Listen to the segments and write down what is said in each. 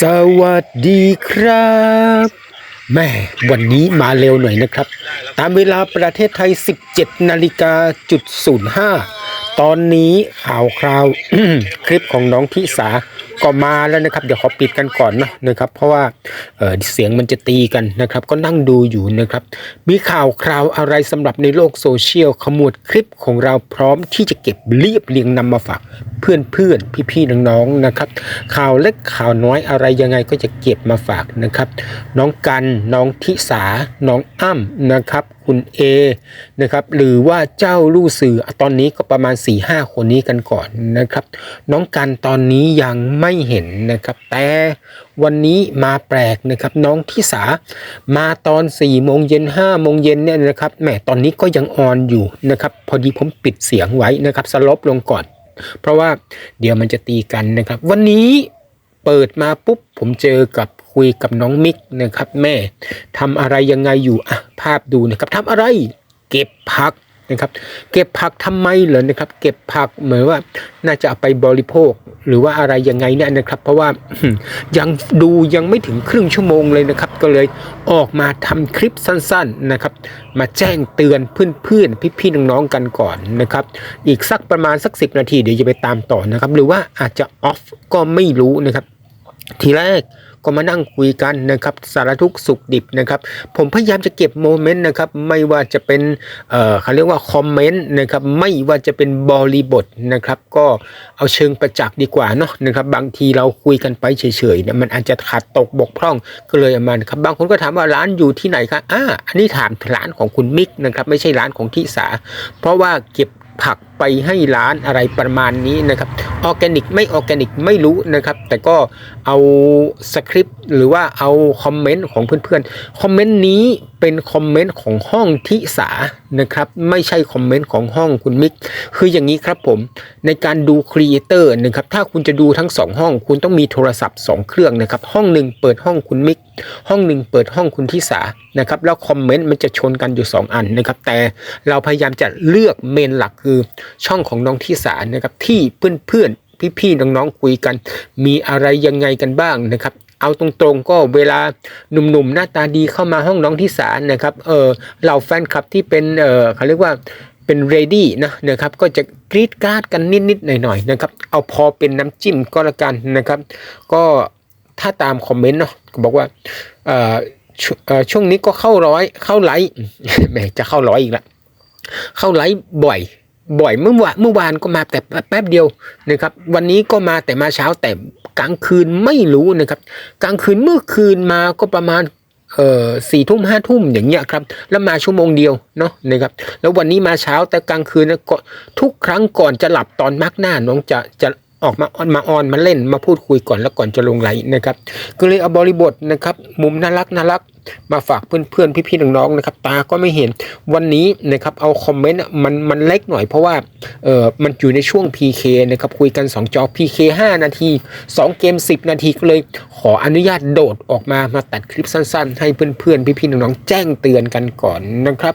สวัสดีครับแม่วันนี้มาเร็วหน่อยนะครับ ตามเวลาประเทศไทย 17นาฬิกาจุด05ตอนนี้ข่าวคราว คลิปของน้องพิสา ก็มาแล้วนะครับ เดี๋ยวขอปิดกันก่อนเนาะนะครับ เพราะว่าเเสียงมันจะตีกันนะครับ ก็นั่งดูอยู่นะครับ มีข่าวคราวอะไรสำหรับในโลกโซเชียลขมวดคลิปของเราพร้อมที่จะเก็บเรียบเรียงนำมาฝากเพื่อนเพื่อนพี่พี่ๆน้องๆนะครับ ข่าวเล็กข่าวน้อยอะไรยังไงก็จะเก็บมาฝากนะครับ น้องกันน้องทิสาน้องอ้ำนะครับคุณเอนะครับหรือว่าเจ้าลู่สื่อตอนนี้ก็ประมาณ4ี่ห้าคนนี้กันก่อนนะครับ น้องกันตอนนี้ยังไม่เห็นนะครับ แต่วันนี้มาแปลกนะครับน้องทิสามาตอน4ี่โมงเย็นห้าโมงเย็นเนี่ยนะครับแหมตอนนี้ก็ยังออนอยู่นะครับพอดีผมปิดเสียงไว้นะครับสลบลงก่อน เพราะว่าเดี๋ยวมันจะตีกันนะครับ วันนี้เปิดมาปุ๊บผมเจอกับ คุยกับน้องมิกนะครับ แม่ทำอะไรยังไงอยู่อะภาพดูนะครับทำอะไร เก็บผักนะครับ เก็บผักทำไมเหรอนะครับ เก็บผักเหมือนว่าน่าจะเอาไปบริโภคหรือว่าอะไรยังไงเนี่ยนะครับ เพราะว่ายังดูยังไม่ถึงครึ่งชั่วโมงเลยนะครับ ก็เลยออกมาทำคลิปสั้นๆนะครับ มาแจ้งเตือนเพื่อนๆพี่ๆน้องๆกันก่อนนะครับ อีกสักประมาณสักสินาทีเดี๋ยวจะไปตามต่อนะครับ หรือว่าอาจจะออฟก็ไม่รู้นะครับ ทีแรก ก็มานั่งคุยกันนะครับสารทุกสุขดิบนะครับผมพยายามจะเก็บโมเมนต์นะครับไม่ว่าจะเป็นเอ่อเขาเรียกว่าคอมเมนต์นะครับไม่ว่าจะเป็นบริบทนะครับก็เอาเชิงประจักษ์ดีกว่าเนาะนะครับบางทีเราคุยกันไปเฉยๆเนี่ยมันอาจจะขาดตกบกพร่องก็เลยเอามานครับบางคนก็ถามว่าร้านอยู่ที่ไหนคะอ่าอันนี้ถามร้านของคุณมิกนะครับไม่ใช่ร้านของทิสา เพราะว่าเก็บผัก ไปให้ร้านอะไรประมาณนี้นะครับออแกนิกไม่ออแกนิกไม่รู้นะครับ แต่ก็เอาสคริปต์หรือว่าเอาคอมเมนต์ของเพื่อนๆคอมเมนต์นี้เป็นคอมเมนต์ของห้องทิสานะครับ ไม่ใช่คอมเมนต์ของห้องคุณมิกคืออย่างนี้ครับผมในการดูครีเอเตอร์นะครับถ้าคุณจะดูทั้งสองห้อง คุณต้องมีโทรศัพท์ 2 เครื่องนะครับ ห้องหนึ่งเปิดห้องคุณมิกห้องหนึ่งเปิดห้องคุณทิสานะครับแล้วคอมเมนต์มันจะชนกันอยู่ 2 อันนะครับแต่เราพยายามจะเลือกเมนหลักคือช่องของน้องทิสานะครับที่เพื่อนๆพี่ๆน้องๆคุยกัน มีอะไรยังไงกันบ้างนะครับเอาตรงๆก็เวลาหนุ่มๆหน้าตาดีเข้ามาห้องน้องทิสานะครับเออเหล่าแฟนคลับที่เป็นเออเขาเรียกว่าเป็นเรดี้นะนะครับก็จะกรีดกราดกันนิดๆหน่อยๆนะครับเอาพอเป็นน้ำจิ้มก็แล้วกันนะครับ ก็ถ้าตามคอมเมนต์เนาะบอกว่าเออชวเอ่อช่วงนี้ก็เข้าร้อยเข้าไลค์แหมจะเข้าร้อยอีกละเข้าไลค์บ่อย บ่อยเมื่อวานเมื่อวานก็มาแต่แป๊บเดียวนะครับ วันนี้ก็มาแต่มาเช้าแต่กลางคืนไม่รู้นะครับ กลางคืนเมื่อคืนมาก็ประมาณเอ่อสี่ทุ่มห้าทุ่มอย่างเงี้ยครับ แล้วมาชั่วโมงเดียวเนาะนะครับแล้ววันนี้มาเช้าแต่กลางคืนนะก็ทุกครั้งก่อนจะหลับตอนมักหน้าน้องจะจะออกมาออนมาออนมาเล่นมาพูดคุยก่อนแล้วก่อนจะลงไลน์นะครับ ก็เลยเอาบริบทนะครับ มุมน่ารักน่ารัก มาฝากเพื่อนๆพี่ๆน้องๆนะครับ ตาก็ไม่เห็นวันนี้นะครับเอาคอมเมนต์มันมันเล็กหน่อยเพราะว่าเออมันอยู่ในช่วง PK นะครับคุยกัน 2 จอ PK 5 นาที 2 เกม 10 นาทีก็เลยขออนุญาตโดดออกมามาตัดคลิปสั้นๆ ให้เพื่อนๆพี่ๆน้องๆแจ้งเตือนกันก่อนนะครับ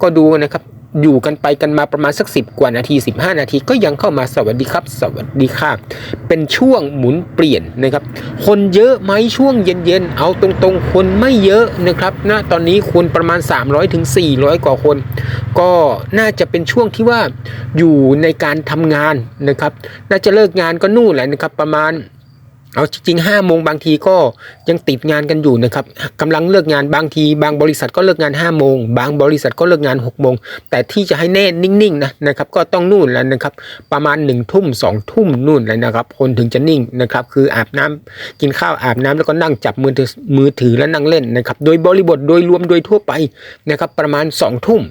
ก็ดูนะครับ อยู่กันไปกันมาประมาณสักสิบกว่านาที 15 นาทีก็ยังเข้ามาสวัสดีครับ สวัสดีค่ะ เป็นช่วงหมุนเปลี่ยนนะครับ คนเยอะไหมช่วงเย็นๆ เอาตรงๆ คนไม่เยอะนะครับณตอนนี้คนประมาณ 300ถึง400กว่าคน ก็น่าจะเป็นช่วงที่ว่าอยู่ในการทำงานนะครับ น่าจะเลิกงานก็นู่นแหละนะครับประมาณ เอาจริงๆห้าโมงบางทีก็ยังติดงานกันอยู่นะครับกำลังเลิกงานบางที บางบริษัทก็เลิกงาน5้าโมงบางบริษัทก็เลิกงาน6กโมงแต่ที่จะให้แน่นิ่งๆนะนะครับก็ต้องนู่นแล้วนะครับ ประมาณ1นึ่งทุ่มสองทุ่มนู่นเลยนะครับ คนถึงจะนิ่งนะครับ คืออาบน้ำกินข้าวอาบน้ำแล้วก็นั่งจับมือถือมือถือแล้วนั่งเล่นนะครับ โดยบริบทโดยรวมโดยทั่วไปนะครับ ประมาณ2องทุ่ม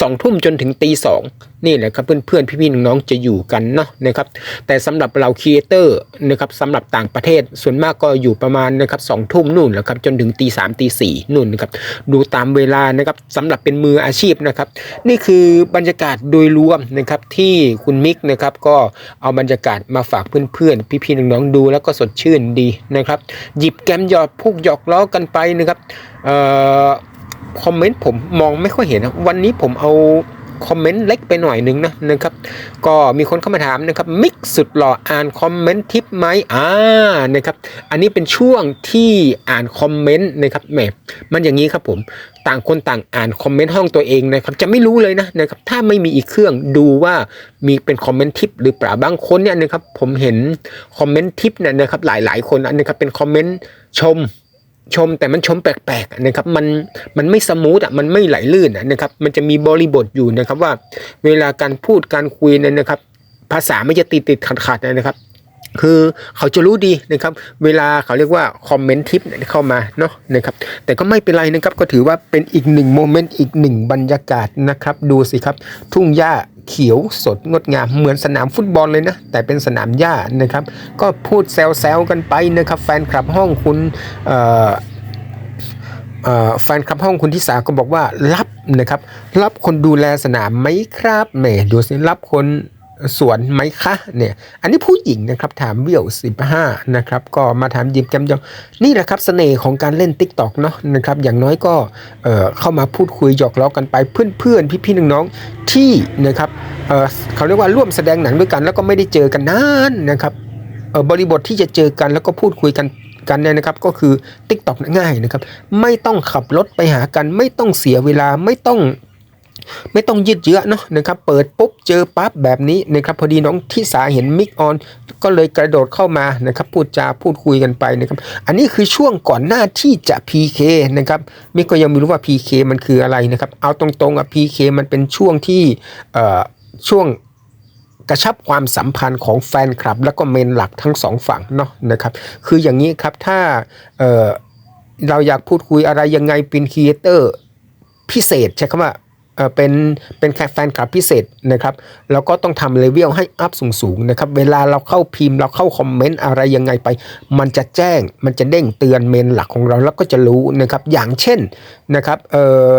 สองทุ่มจนถึงตีสองนี่แหละครับเพื่อนๆ พี่ๆน้องๆจะอยู่กันเนาะนะครับ แต่สำหรับเราครีเอเตอร์นะครับสำหรับต่างประเทศส่วนมากก็อยู่ประมาณนะครับสองทุ่มนู่นแหละครับจนถึงตีสามตีสี่นู่นนะครับดูตามเวลานะครับสำหรับเป็นมืออาชีพนะครับ นี่คือบรรยากาศโดยรวมนะครับที่คุณมิกนะครับก็เอาบรรยากาศมาฝากเพื่อนๆ พี่ๆน้องๆดูแล้วก็สดชื่นดีนะครับ หยิบแกมหยอดพูกหยอกล้อกันไปนะครับเอ่อ คอมเมนต์ผมมองไม่ค่อยเห็นนะวันนี้ผมเอาคอมเมนต์เล็กไปหน่อยหนึงนะนะครับ ก็มีคนเข้ามาถามนะครับ มิกสุดหล่ออ่านคอมเมนต์ทิปไหมอ่านะครับอันนี้เป็นช่วงที่อ่านคอมเมนต์นะครับแหมมันอย่างนี้ครับผมต่างคนต่างอ่านคอมเมนต์ห้องตัวเองนะครับจะไม่รู้เลยนะนะครับถ้าไม่มีอีกเครื่องดูว่ามีเป็นคอมเมนต์ทิปหรือเปล่าบางคนเนี่ยนะครับผมเห็นคอมเมนต์ทิปเนี่ยนะครับหลายๆ คนนะครับเป็นคอมเมนต์ชม ชมแต่มันชมแปลกๆนะครับมันมันไม่สมูทอะมันไม่ไหลลื่นนะครับมันจะมีบริบทอยู่นะครับว่า เวลาการพูดการคุยนี่ยนะครับ ภาษาไม่จะติดติดขัดขัดๆนะครับ คือเขาจะรู้ดีนะครับ เวลาเขาเรียกว่าคอมเมนต์ทิปเข้ามาเนาะนะครับแต่ก็ไม่เป็นไรนะครับก็ถือว่าเป็นอีกหนึ่งโมเมนต์อีกหนึ่งบรรยากาศนะครับ ดูสิครับ ทุ่งหญ้า เขียวสดงดงามเหมือนสนามฟุตบอลเลยนะ แต่เป็นสนามหญ้านะครับ ก็พูดแซวๆกันไปนะครับ แฟนคลับห้องคุณแฟนคลับห้องคุณทิสาก็บอกว่ารับนะครับ รับคนดูแลสนามไหมครับแหมดูสิรับคน สวนไหมคะเนี่ยอันนี้ผู้หญิงนะครับถามเบี้ยว15นะครับก็มาถามยิมแกมยองนี่แหละครับเสน่ห์ของการเล่น t ิ k t o k เนาะนะครับอย่างน้อยก็เอ่อเข้ามาพูดคุยหยอกล้อกันไปเพื่อนๆ พี่ๆน้องๆที่นะครับเอ่อเขาเรียกว่าร่วมแสดงหนังด้วยกัน แล้วก็ไม่ได้เจอกันนานนะครับเอ่อบริบทที่จะเจอกันแล้วก็พูดคุยกันกันเนี่ยนะครับก็คือ t ิ k t o k ง่ายนะครับ ไม่ต้องขับรถไปหากัน ไม่ต้องเสียเวลาไม่ต้อง ไม่ต้องยืดเยื้อเนาะนะครับ เปิดปุ๊บเจอปั๊บแบบนี้นะครับพอดีน้องทิสาเห็นมิกออนก็เลยกระโดดเข้ามานะครับพูดจาพูดคุยกันไปนะครับ อันนี้คือช่วงก่อนหน้าที่จะ PK นะครับมิกก็ยังไม่รู้ว่า PK มันคืออะไรนะครับ เอาตรงๆอะ PK มันเป็นช่วงที่เอ่อช่วงกระชับความสัมพันธ์ของแฟนคลับ แล้วก็เมนหลักทั้งสองฝั่งเนาะนะครับ คืออย่างนี้ครับถ้าเอ่อเราอยากพูดคุยอะไรยังไงเป็นครีเอเตอร์พิเศษใช้คำว่า เออเป็นเป็นแฟนคลับพิเศษนะครับเราก็ต้องทำเลเวลให้อัพสูงๆนะครับเวลาเราเข้าพิมพ์เราเข้าคอมเมนต์อะไรยังไงไป มันจะแจ้งมันจะเด้งเตือนเมนหลักของเราแล้วก็จะรู้นะครับอย่างเช่นนะครับเออ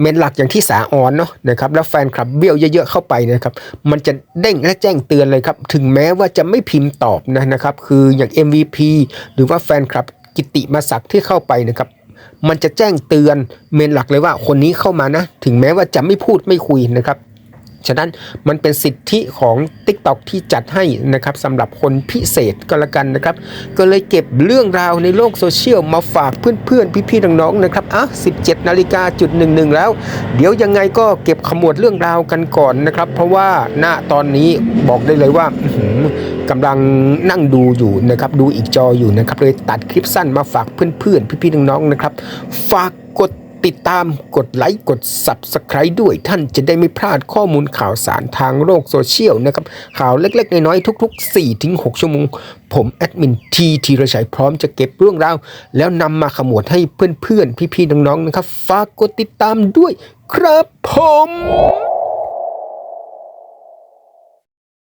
เมนหลักอย่างที่สาออนเนาะนะครับแล้วแฟนคลับเบี้ยวเยอะๆเข้าไปนะครับมันจะเด้งและแจ้งเตือนเลยครับถึงแม้ว่าจะไม่พิมพ์ตอบนะนะครับคืออย่าง MVP หรือว่าแฟนคลับกิติมาศักดิ์ที่เข้าไปนะครับ มันจะแจ้งเตือนเมนหลักเลยว่าคนนี้เข้ามานะ ถึงแม้ว่าจะไม่พูดไม่คุยนะครับ ฉะนั้นมันเป็นสิทธิของ TikTok ที่จัดให้นะครับสำหรับคนพิเศษก็แล้วกันนะครับ ก็เลยเก็บเรื่องราวในโลกโซเชียลมาฝากเพื่อนๆ พี่ๆน้องๆนะครับอะ17นาฬิกาจุดหนึ่งหนึ่งแล้ว เดี๋ยวยังไงก็เก็บขมวดเรื่องราวกันก่อนนะครับ เพราะว่าณตอนนี้บอกได้เลยว่ากำลังนั่งดูอยู่นะครับ ดูอีกจออยู่นะครับ เลยตัดคลิปสั้นมาฝากเพื่อนๆ พี่ๆน้องๆนะครับ ฝากกด ติดตามกดไลค์กด Subscribe ด้วยท่านจะได้ไม่พลาดข้อมูลข่าวสารทางโลกโซเชียลนะครับ ข่าวเล็กๆ น้อยๆ ทุก ๆ 4-6 ชั่วโมง ผมแอดมินทีทีระชัยพร้อมจะเก็บเรื่องราว แล้วนำมาขมวดให้เพื่อนๆ พี่ๆ น้องๆ นะครับ ฝากกดติดตามด้วย ครับผม